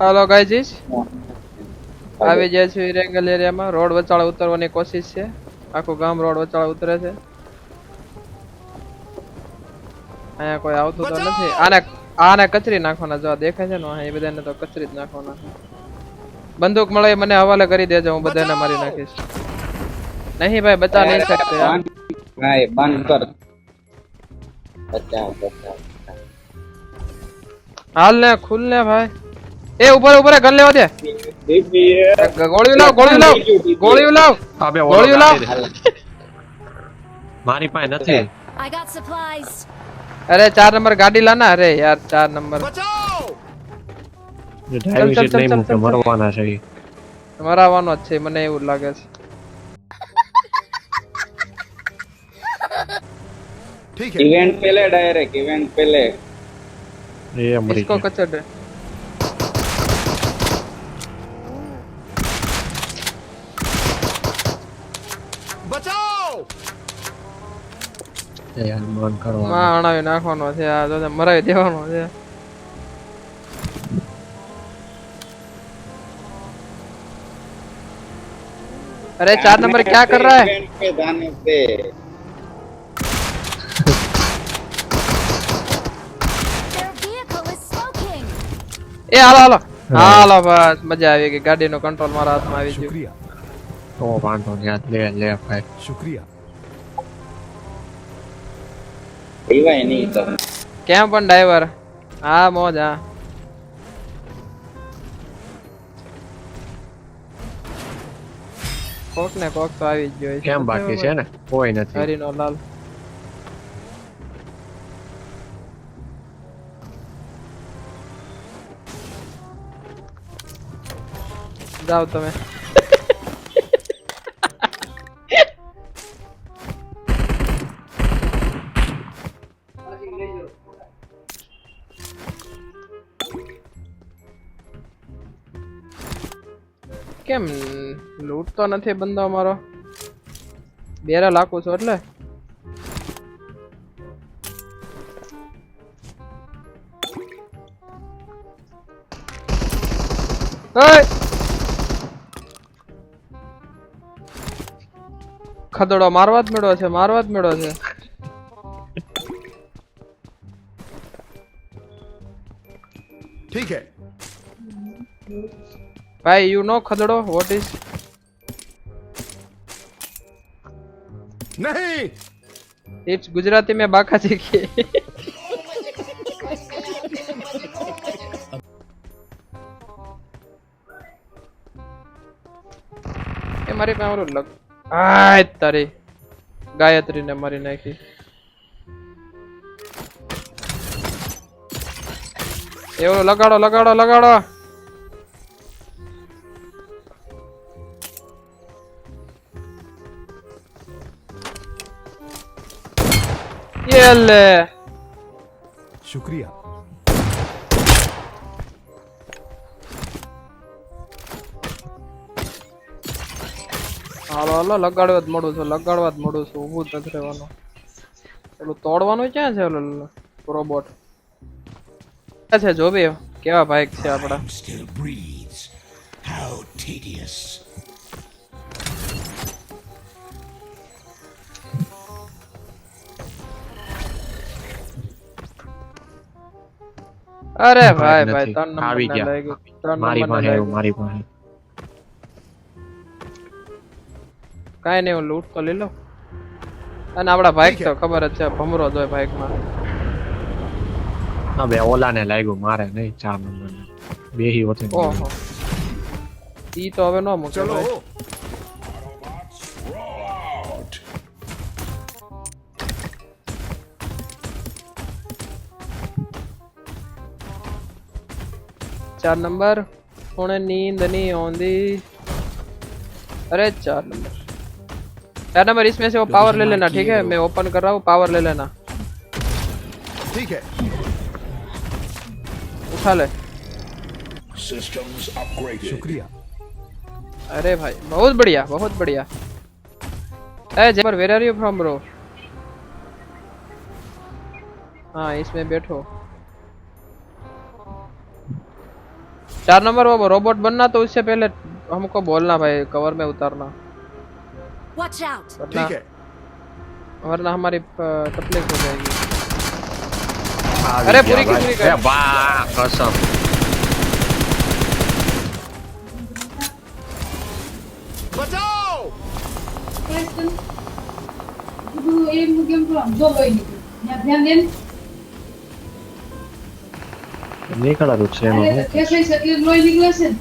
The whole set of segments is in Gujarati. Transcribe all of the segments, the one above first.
હાલો ગાઈજીસ આવી જાય છે ઇરેંગલ એરિયામાં રોડ વચાળે ઉતરવાની કોશિશ છે. આખું ગામ રોડ વચાળે ઉતરે છે. અહીંયા કોઈ આવતું તો નથી. આને આને કચરી નાખવાના જો દેખાય છે ને અહીં એ બધાને તો કચરી જ નાખવાના. બંદૂક મળે મને હવાલે કરી દેજો હું બધાને મારી નાખીશ. નહીં ભાઈ બચા નહીં શકતે. ભાઈ બંધ કર. બચાવ બચાવ. હાલ ને ખુલ ને ભાઈ. એ ઉપર ઉપર ગન લેવા દે ગોળીઓ લાવ ગોળીઓ લાવ ગોળીઓ લાવ આ બે ગોળીઓ લાવ મારી પાસે નથી I got supplies. અરે ચાર નંબર ગાડી લાના અરે યાર ચાર નંબર ડ્રાઇવિંગ ચાલ, સીટ ચાલ, નહીં ચાલ, મૂકે ચાલ, ચાલ. મરવાના છે ઈ. મરાવાનો જ છે મને એવું લાગે છે ठीक है ઇવેન્ટ પેલે ડાયરેક્ટ ઇવેન્ટ પેલે એ મરી इसको ગયા. कचड़ એ યાર મન કરવા માં અણાવી નાખવાનો છે આ તો મરાવી દેવાનો છે अरे चार नंबर क्या कर रहा है इवेंट पे जाने से Their vehicle is smoking. એ હાલો હાલો હાલો બસ મજા આવી ગઈ ગાડીનો કંટ્રોલ મારા હાથમાં આવી ગયો शुक्रिया તો વાંધો નહીં આ લે લે ભાઈ शुक्रिया પીવાય નહીં તો. કેમ પણ ડ્રાઈવર? હા મોજ હા. કોક ને કોક તો આવી જ ગયો કેમ બાકી છે ને? કોઈ નથી. હરીનો લાલ. જાઓ તમે. તો નથી બંધો અમારો. બેરા લાકું છો એટલે? ખદડો મારવા જ મેળવો છે મારવા જ મેળો છે. ઠીક હે. ભાઈ યુ નો ખદડો? વોટ ઇઝ નહીં! ઇટ્સ ગુજરાતી મેં બાકા શીખી. એ મારી પાસે ઓલું લગ આ તારી ગાયત્રી ને મારી નાખી. એવો લગાડો લગાડો લગાડો. લે શુક્રિયા હાલો હાલો લગાડવા જ મળું છું લગાડવા જ મળું છું ઊભું જ નથી રહેવાનું. પેલું તોડવાનું ક્યાં છે ઓલો રોબોટ ક્યાં છે જોબી? કેવા બાઇક છે આપડા? અરે ભાઈ ભાઈ ત્રણ નંબર આવી ગયા. મારી પાસે આવ્યું મારી પાસે. કાઈ નહીં હું લૂટ તો લઈ લો અને આપડા ભાઈક તો ખબર જ છે ભમરો જોય ભાઈકમાં હા બે ઓલાને લાગ્યું મારે નહીં ચાર નંબર બેહી હોતે ઓહો. ઈ તો હવે નો મૂકે ભાઈ. चार नंबर। उन्हें नींद नहीं आਉਂਦੀ अरे चार नंबर। चार नंबर इसमें से वो पावर ले लेना ठीक है? मैं ओपन कर रहा हूँ पावर ले लेना। ठीक है। उठा ले। शुक्रिया। अरे भाई बहुत बढ़िया बहुत बढ़िया। ए जेपर where are you from bro हाँ इसमें बैठो। चार नंबर वो रोबोट बनना तो उससे पहले हमको बोलना भाई कवर में उतरना वरना हमारी तकलीफ़ हो जाएगी अरे पूरी की पूरी कसम बचाओ ये मुझे दो લોહી નીકળે છે ને.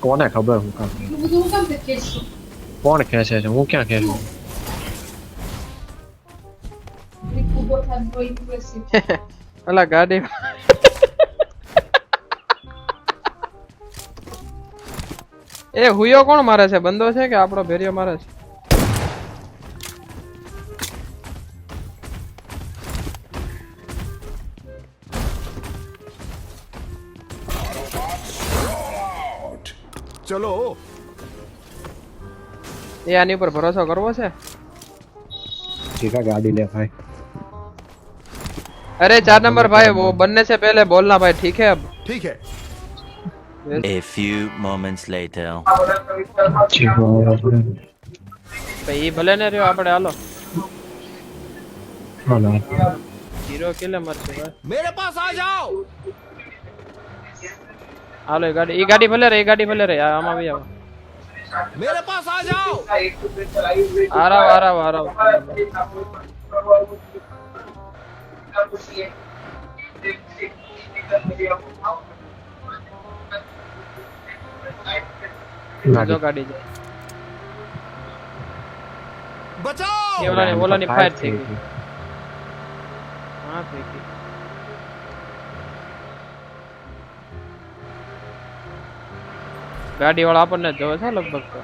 કોને ખબર હું કામ? કોણ ખેંચે છે? હું ક્યાં ખેંચું. ઓલા ગાડી એ હુયો કોણ મારે છે? બંદો છે કે આપણો ભેરિયો મારે છે? એ આની ઉપર ભરોસો કરવો છે ઠીક है गाड़ी ले भाई अरे चार नंबर भाई वो बनने से पहले बोलना भाई ठीक है अब ठीक है A few moments later. ભાઈ ઈ ભલે ને રહ્યો આપણે હાલો હાલો. હીરો કેલે મરશે ભાઈ मेरे पास आ जाओ હાલો એ ગાડી ઈ ગાડી ભલે રે એ ગાડી ભલે રે આ આમાં બી આવો मेरे पास आ जाओ आ रहा आ रहा आ रहा गाड़ी गाड़ी बचाओ ये वाला ने बोला ने फायर फेंकी हां फेंकी ગાડી વાળા આપણને જ જોવે છે લગભગ તો.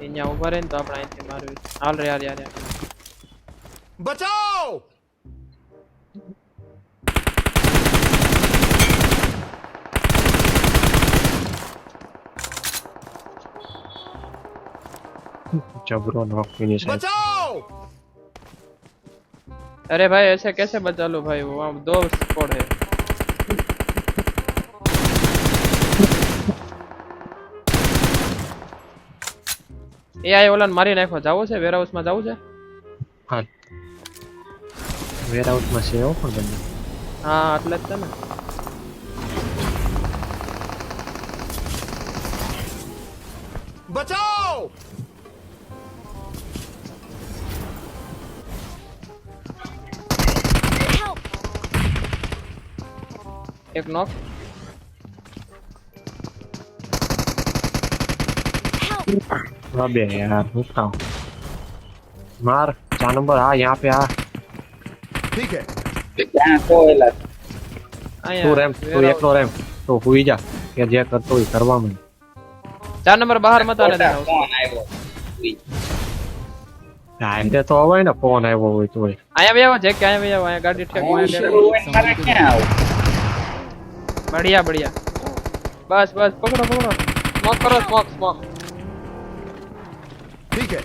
અહીંયા ઊભા રહે ને તો આપણે અહીંથી મારવી. હાલ રે, હાલ યાર યાર बचाओ જબરો નોક ફિનિશ बचाओ अरे भाई ऐसे कैसे बचा लो भाई वो वहाँ दो स्क्वाड है એ આ ઓલાને મારી નાખો જાવું છે વેર હાઉસમાં જાવું છે હા વેર આઉટમાં છે એવો પણ બંને હા એટલે જ છે ને એક નોક Help! अबे यार હું કામ માર ચાર નંબર આ यहाँ पे આ ठीक है ત્યાં તો એલા તું રેમ તું warehouse. એકલો રેમ તો હુઈ જા કે જે કરતો હોય કરવા માંડ ચાર નંબર બહાર મત આને ખોટા દેખાવ. ફોન આવ્યો ડાયરે તો હોય ને ફોન આવ્યો હોય તોય અહીંયા બી આવો છે કે અહીંયા બી આવો અહીંયા ગાડી ઠેક ફોન અહીંયા શરૂ ઠેક. હોય ને મારે ક્યાં આવું બઢિયા બઢિયા બસ બસ પકડો પકડો સ્મોક કરો સ્મોક સ્મોક ठीक है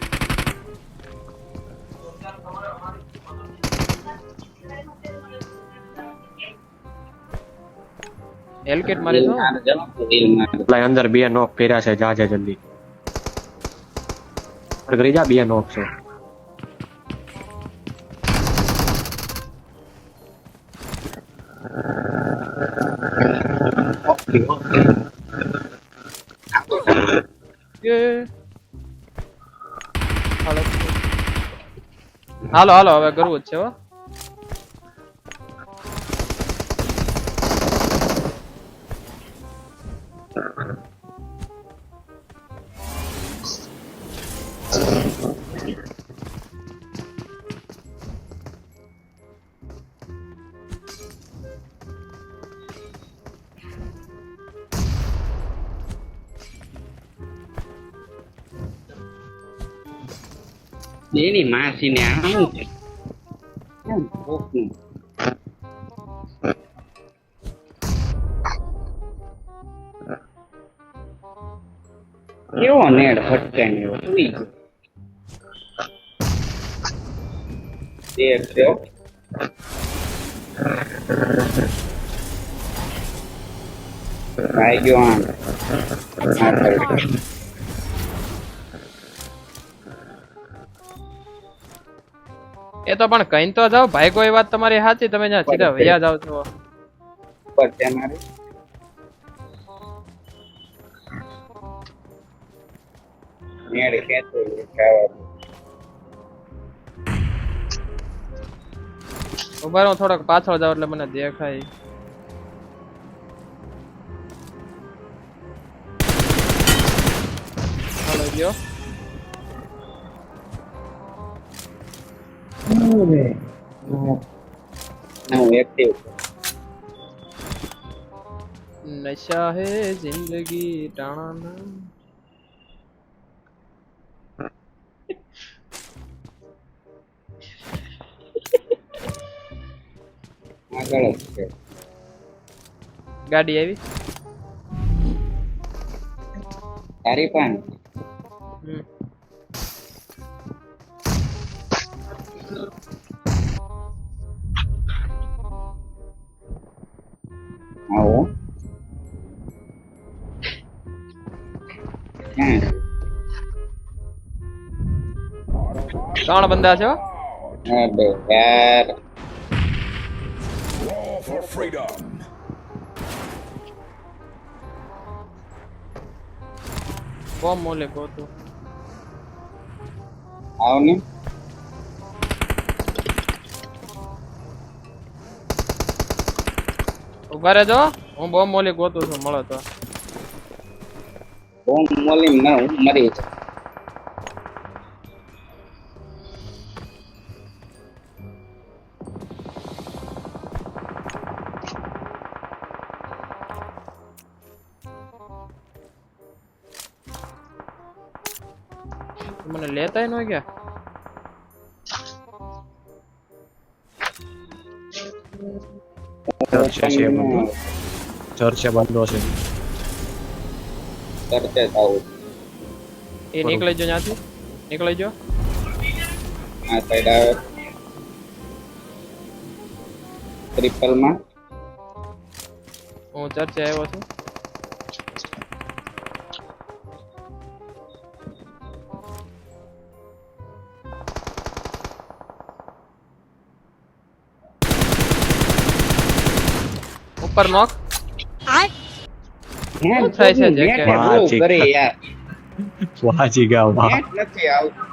હેલકેટ મારી દો મારે જવું હતું ડીલ મારે એટલે અંદર બે નોક કર્યા છે જા જા જલ્દી કરી જા બે નોક છે એ. હાલો હાલો હવે કરવું જ છે હો એની માસી ને આવું છે કેમ કોકનું? કેવો નેડ ફટકાઈ ને એવો સુઈ ગયો એક છે હો. ભાઈ ગયો આમ આ સાઈડ. એ તો પણ કઈ તો જાવ ભાઈ કોઈ વાત તમારી સાચી તમે જ્યાં સીધા વૈયા જાવ છો. ઊભા રહો થોડોક પાછળ જાવ એટલે મને દેખાય. હાલો ગયો હું એક્ટિવ નશા હે જિંદગી ટાણા આગળ જ છે. ગાડી આવી? તારી પણ? ત્રણ બંદા છો. અબે યાર War for freedom. બોમ્બ આવ ને ઊભા રહેજો હું. બોમ્બ મોલી ગોતું છું મળો તો. બોમ મોલી ના હું મરી જાય મને લેતા ન ગયા? ચર્ચે છે એ બધું? ચર્ચે બંધો છે. તરતે જ એ નીકળી જો ત્યાંથી. નીકળી જો. આ સાઈડ આવે. ટ્રિપલમાં. હું ચર્ચે આવ્યો છું. ઉપર નોક શું થાય છે જે કે? એ બહુ વાહ, ઠીક. કરે યાર. વાજી ગયા નથી આવતું.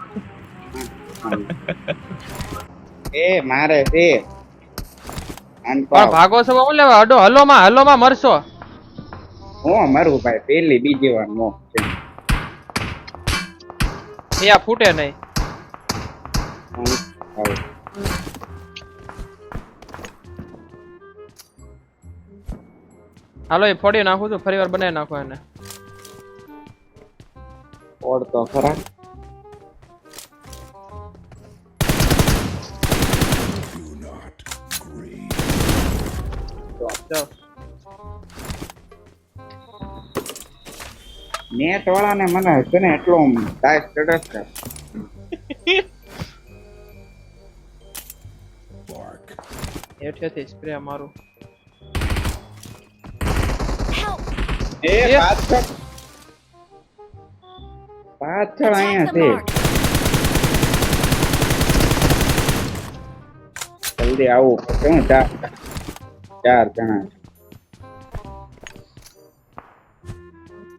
એ મારે છે. પણ ભાગો છો હું લેવા અડો હલો માં હલો માં મરશો. હું મારું ભાઈ? પેલી બીજી વાર નો છે ફૂટે નહીં. હાલો એ ફોડી નાખું છું ફરી વાર બનાવી નાખો એને. ઓળ તો ખરા નેટ વાળા ને વાળાને મને છે ને એટલો ટાઈટ ચડે છે. હેઠેથી સ્પ્રે મારું. એ. પાછળ પાછળ અહીંયા છે! જલ્દી આવું. કેવું ચાર ચાર જણા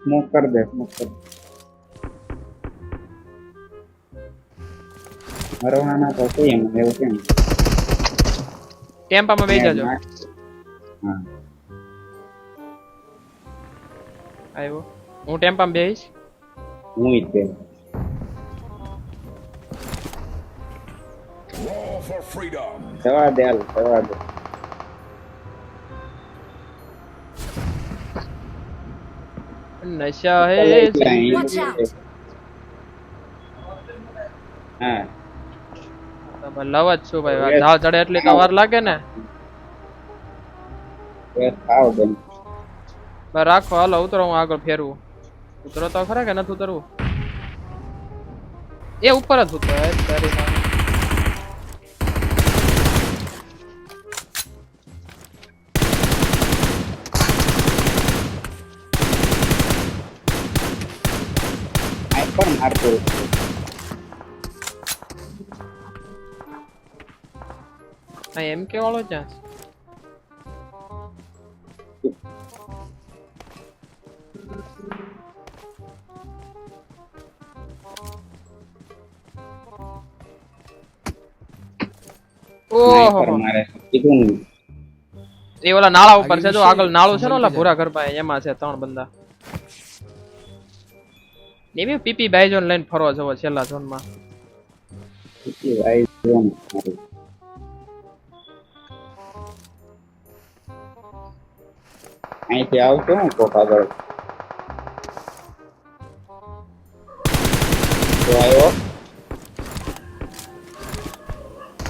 સ્મોક કર દે સ્મોક કર દે. મરવાના તો છે એમ એવું કેમ? ટેમ્પામાં બેસી જજો. હા. આવ્યો. હું ટેમ્પામાં બેહીશ? હું. જવા દે હાલ જવા દે. નશા હે. હા. તમે લવ જ છું ભાઈ. ધાવ ચડે એટલી તો વાર લાગે ને? થાવ બેન રાખો હાલો ઉતરો હું આગળ ફેરવું. ઉતરો તો ખરા કે નથી ઉતરવું? એ ઉપર જ ઉતરો એમ કે વાળો ક્યાં ઓહો. મારે કીધું એ ઓલા નાળા ઉપર છે જો આગળ નાળું છે ને ઓલા ભૂરા ઘર પાસે એમાં છે ત્રણ બંદા. એવી પીપી બાઈ જોન લઈને ફરવા જવો છેલ્લા ઝોનમાં અહીંથી આવતો હું કોક આગળ.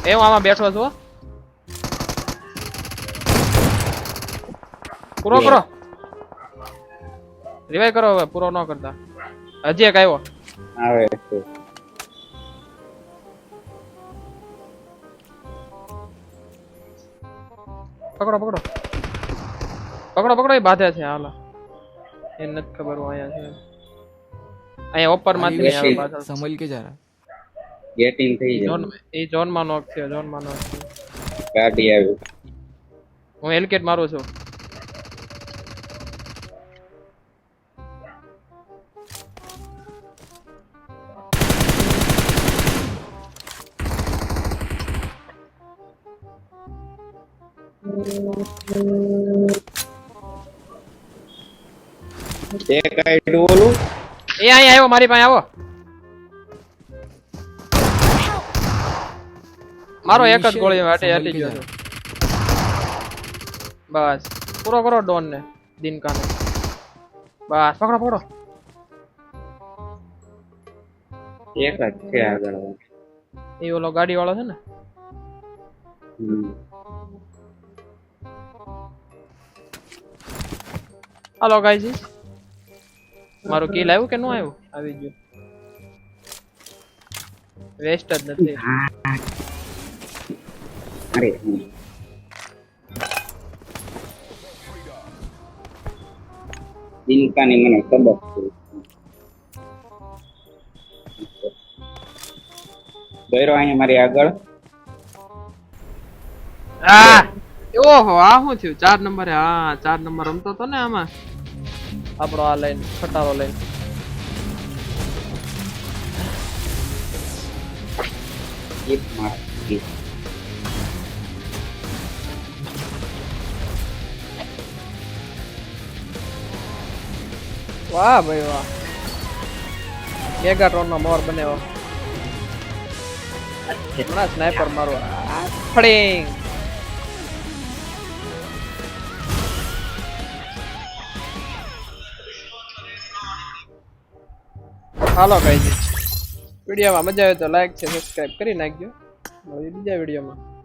એ હું આમાં બેઠો છું પૂરો કરો. રિવાઈ કરો હવે પૂરો ન કરતા. હજી એક આવ્યો. આવે પકડો પકડો. પકડો પકડો એ બાધે છે હાલો. એ નથી ખબર હું અહીંયા છે. અહીંયા ઉપરમાંથી સમલ કે જરા 18 થઈ જાય એ ઝોનમાં નોક છે ઝોનમાં નોક ગાડી આવી. હું હેલકેટ મારું છું. એક આઈડ ઓલું એ અહીં આવ્યો મારી પાસે આવો. મારો એક જ ગોળી હાટે હાટી ગયો. બસ. પૂરો કરો ડોન ને દિનકાને. બસ પકડો પકડો. એક જ છે આગળ એ ઓલો ગાડી વાળો છે ને. હાલો ગાઈઝ મારું કિલ આવ્યું કે ન આવ્યું? આવી ગયું. વેસ્ટ જ નથી. હમ. દિનકાની મને છે. દોયરો અહીંયા મારી આગળ. આ ઓહો આ શું થયું? ચાર નંબરે હા ચાર નંબર રમતો તો ને આમાં. આપણો આ લાઈન ખટારો લાઈન એક માર વાહ ભાઈ વાહ. મેગાટ્રોન નો મોર બનેવો. હમણાં સ્નાઈપર મારો ફડિંગ. હાલો કઈ વિડીયોમાં મજા આવે તો લાઈક છે સબસ્ક્રાઈબ કરી નાખજો. બીજા વિડીયોમાં.